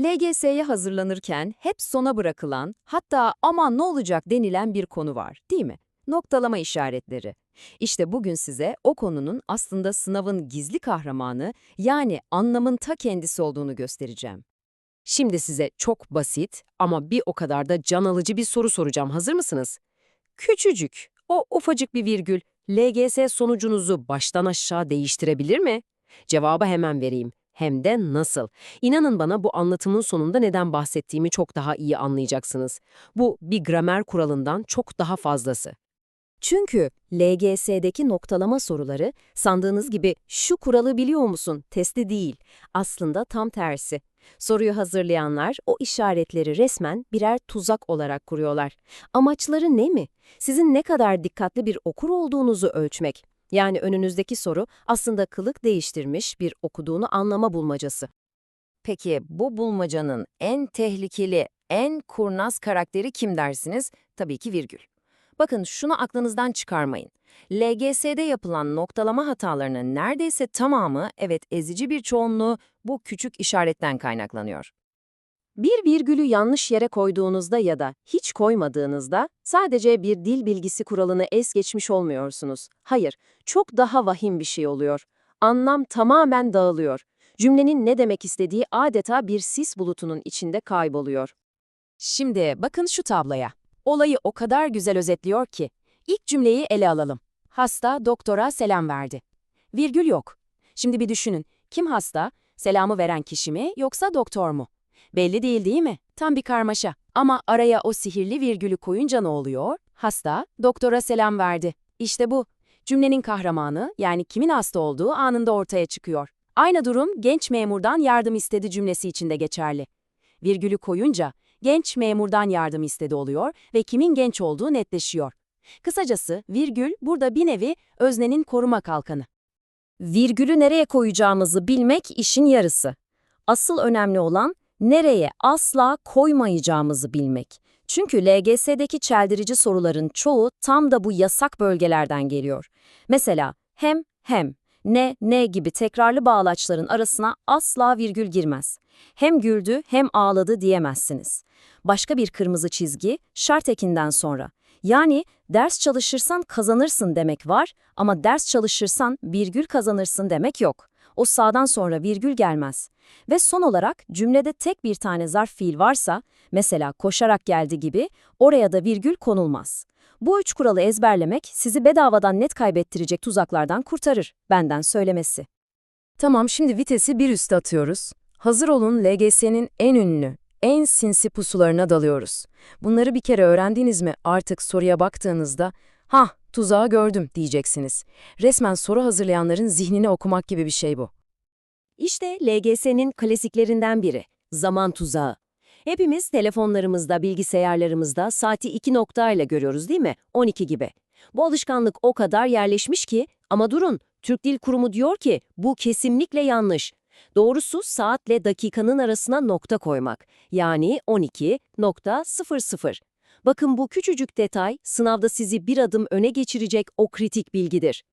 LGS'ye hazırlanırken hep sona bırakılan, hatta aman ne olacak denilen bir konu var, değil mi? Noktalama işaretleri. İşte bugün size o konunun aslında sınavın gizli kahramanı, yani anlamın ta kendisi olduğunu göstereceğim. Şimdi size çok basit ama bir o kadar da can alıcı bir soru soracağım. Hazır mısınız? Küçücük, o ufacık bir virgül LGS sonucunuzu baştan aşağı değiştirebilir mi? Cevabı hemen vereyim. Hem de nasıl? İnanın bana bu anlatımın sonunda neden bahsettiğimi çok daha iyi anlayacaksınız. Bu bir gramer kuralından çok daha fazlası. Çünkü LGS'deki noktalama soruları sandığınız gibi şu kuralı biliyor musun testi değil. Aslında tam tersi. Soruyu hazırlayanlar o işaretleri resmen birer tuzak olarak kuruyorlar. Amaçları ne mi? Sizin ne kadar dikkatli bir okur olduğunuzu ölçmek. Yani önünüzdeki soru aslında kılık değiştirmiş bir okuduğunu anlama bulmacası. Peki bu bulmacanın en tehlikeli, en kurnaz karakteri kim dersiniz? Tabii ki virgül. Bakın şunu aklınızdan çıkarmayın. LGS'de yapılan noktalama hatalarının neredeyse tamamı, evet ezici bir çoğunluğu bu küçük işaretten kaynaklanıyor. Bir virgülü yanlış yere koyduğunuzda ya da hiç koymadığınızda sadece bir dil bilgisi kuralını es geçmiş olmuyorsunuz. Hayır, çok daha vahim bir şey oluyor. Anlam tamamen dağılıyor. Cümlenin ne demek istediği adeta bir sis bulutunun içinde kayboluyor. Şimdi bakın şu tabloya. Olayı o kadar güzel özetliyor ki. İlk cümleyi ele alalım. Hasta doktora selam verdi. Virgül yok. Şimdi bir düşünün. Kim hasta? Selamı veren kişi mi yoksa doktor mu? Belli değil değil mi? Tam bir karmaşa. Ama araya o sihirli virgülü koyunca ne oluyor? Hasta, doktora selam verdi. İşte bu. Cümlenin kahramanı, yani kimin hasta olduğu anında ortaya çıkıyor. Aynı durum genç memurdan yardım istedi cümlesi için de geçerli. Virgülü koyunca genç memurdan yardım istedi oluyor ve kimin genç olduğu netleşiyor. Kısacası virgül burada bir nevi öznenin koruma kalkanı. Virgülü nereye koyacağımızı bilmek işin yarısı. Asıl önemli olan nereye asla koymayacağımızı bilmek. Çünkü LGS'deki çeldirici soruların çoğu tam da bu yasak bölgelerden geliyor. Mesela hem hem, ne ne gibi tekrarlı bağlaçların arasına asla virgül girmez. Hem güldü hem ağladı diyemezsiniz. Başka bir kırmızı çizgi şart ekinden sonra. Yani ders çalışırsan kazanırsın demek var ama ders çalışırsan virgül kazanırsın demek yok. O sağdan sonra virgül gelmez. Ve son olarak cümlede tek bir tane zarf fiil varsa, mesela koşarak geldi gibi, oraya da virgül konulmaz. Bu üç kuralı ezberlemek sizi bedavadan net kaybettirecek tuzaklardan kurtarır, benden söylemesi. Tamam şimdi vitesi bir üste atıyoruz. Hazır olun LGS'nin en ünlü, en sinsi pusularına dalıyoruz. Bunları bir kere öğrendiniz mi artık soruya baktığınızda, ha tuzağı gördüm diyeceksiniz. Resmen soru hazırlayanların zihnini okumak gibi bir şey bu. İşte LGS'nin klasiklerinden biri, zaman tuzağı. Hepimiz telefonlarımızda, bilgisayarlarımızda saati iki noktayla görüyoruz değil mi? 12 gibi. Bu alışkanlık o kadar yerleşmiş ki, ama durun, Türk Dil Kurumu diyor ki bu kesinlikle yanlış. Doğrusu saatle dakikanın arasına nokta koymak. Yani 12.00. Bakın bu küçücük detay sınavda sizi bir adım öne geçirecek o kritik bilgidir.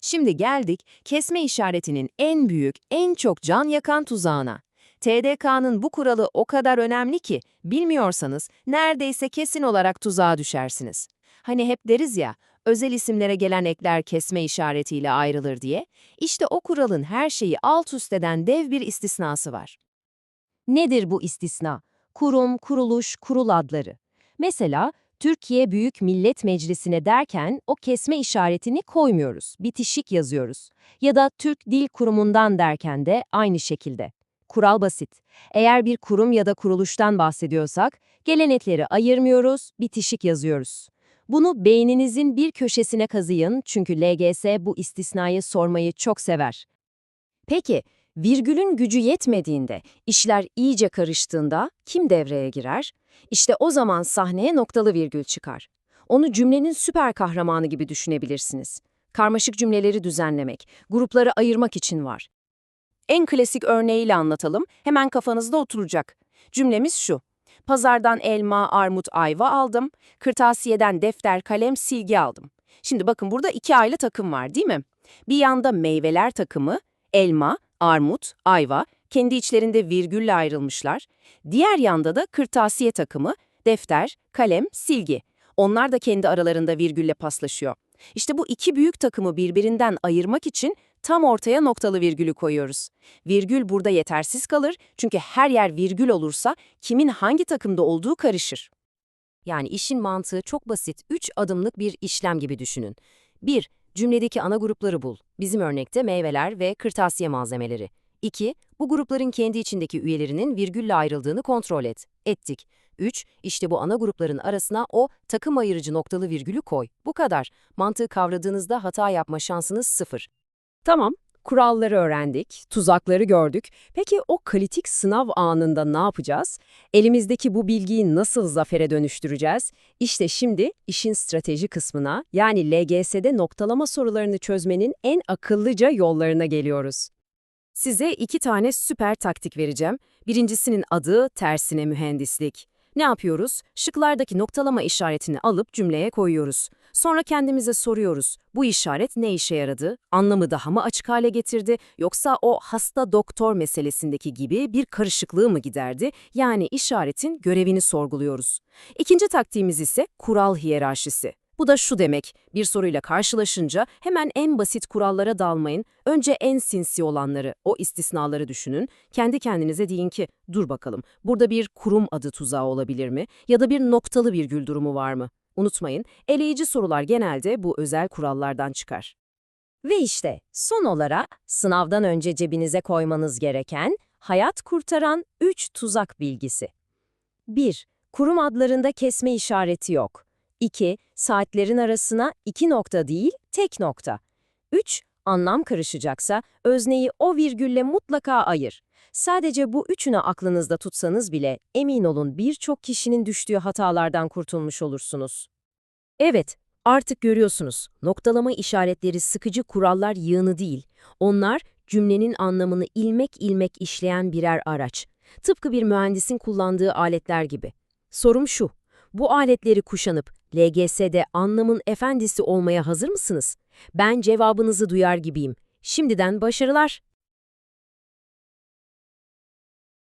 Şimdi geldik kesme işaretinin en büyük, en çok can yakan tuzağına. TDK'nın bu kuralı o kadar önemli ki bilmiyorsanız neredeyse kesin olarak tuzağa düşersiniz. Hani hep deriz ya, özel isimlere gelen ekler kesme işaretiyle ayrılır diye, işte o kuralın her şeyi alt üst eden dev bir istisnası var. Nedir bu istisna? Kurum, kuruluş, kurul adları. Mesela Türkiye Büyük Millet Meclisi'ne derken o kesme işaretini koymuyoruz, bitişik yazıyoruz. Ya da Türk Dil Kurumu'ndan derken de aynı şekilde. Kural basit. Eğer bir kurum ya da kuruluştan bahsediyorsak, gelenekleri ayırmıyoruz, bitişik yazıyoruz. Bunu beyninizin bir köşesine kazıyın çünkü LGS bu istisnayı sormayı çok sever. Peki, virgülün gücü yetmediğinde, işler iyice karıştığında kim devreye girer? İşte o zaman sahneye noktalı virgül çıkar. Onu cümlenin süper kahramanı gibi düşünebilirsiniz. Karmaşık cümleleri düzenlemek, grupları ayırmak için var. En klasik örneğiyle anlatalım, hemen kafanızda oturacak. Cümlemiz şu. Pazardan elma, armut, ayva aldım. Kırtasiyeden defter, kalem, silgi aldım. Şimdi bakın burada iki ayrı takım var değil mi? Bir yanda meyveler takımı, elma, armut, ayva, kendi içlerinde virgülle ayrılmışlar. Diğer yanda da kırtasiye takımı, defter, kalem, silgi. Onlar da kendi aralarında virgülle paslaşıyor. İşte bu iki büyük takımı birbirinden ayırmak için tam ortaya noktalı virgülü koyuyoruz. Virgül burada yetersiz kalır çünkü her yer virgül olursa kimin hangi takımda olduğu karışır. Yani işin mantığı çok basit, 3 adımlık bir işlem gibi düşünün. 1. Cümledeki ana grupları bul. Bizim örnekte meyveler ve kırtasiye malzemeleri. 2. Bu grupların kendi içindeki üyelerinin virgülle ayrıldığını kontrol et. Ettik. 3. İşte bu ana grupların arasına o takım ayırıcı noktalı virgülü koy. Bu kadar. Mantığı kavradığınızda hata yapma şansınız sıfır. Tamam, kuralları öğrendik, tuzakları gördük. Peki o kritik sınav anında ne yapacağız? Elimizdeki bu bilgiyi nasıl zafere dönüştüreceğiz? İşte şimdi işin strateji kısmına, yani LGS'de noktalama sorularını çözmenin en akıllıca yollarına geliyoruz. Size iki tane süper taktik vereceğim. Birincisinin adı tersine mühendislik. Ne yapıyoruz? Şıklardaki noktalama işaretini alıp cümleye koyuyoruz. Sonra kendimize soruyoruz. Bu işaret ne işe yaradı? Anlamı daha mı açık hale getirdi? Yoksa o hasta doktor meselesindeki gibi bir karışıklığı mı giderdi? Yani işaretin görevini sorguluyoruz. İkinci taktiğimiz ise kural hiyerarşisi. Bu da şu demek, bir soruyla karşılaşınca hemen en basit kurallara dalmayın, önce en sinsi olanları, o istisnaları düşünün, kendi kendinize deyin ki, dur bakalım, burada bir kurum adı tuzağı olabilir mi ya da bir noktalı virgül durumu var mı? Unutmayın, eleyici sorular genelde bu özel kurallardan çıkar. Ve işte son olarak sınavdan önce cebinize koymanız gereken hayat kurtaran 3 tuzak bilgisi. 1. Kurum adlarında kesme işareti yok. 2. Saatlerin arasına iki nokta değil, tek nokta. 3. Anlam karışacaksa özneyi o virgülle mutlaka ayır. Sadece bu üçünü aklınızda tutsanız bile emin olun birçok kişinin düştüğü hatalardan kurtulmuş olursunuz. Evet, artık görüyorsunuz. Noktalama işaretleri sıkıcı kurallar yığını değil. Onlar cümlenin anlamını ilmek ilmek işleyen birer araç. Tıpkı bir mühendisin kullandığı aletler gibi. Sorum şu, bu aletleri kuşanıp LGS'de anlamın efendisi olmaya hazır mısınız? Ben cevabınızı duyar gibiyim. Şimdiden başarılar.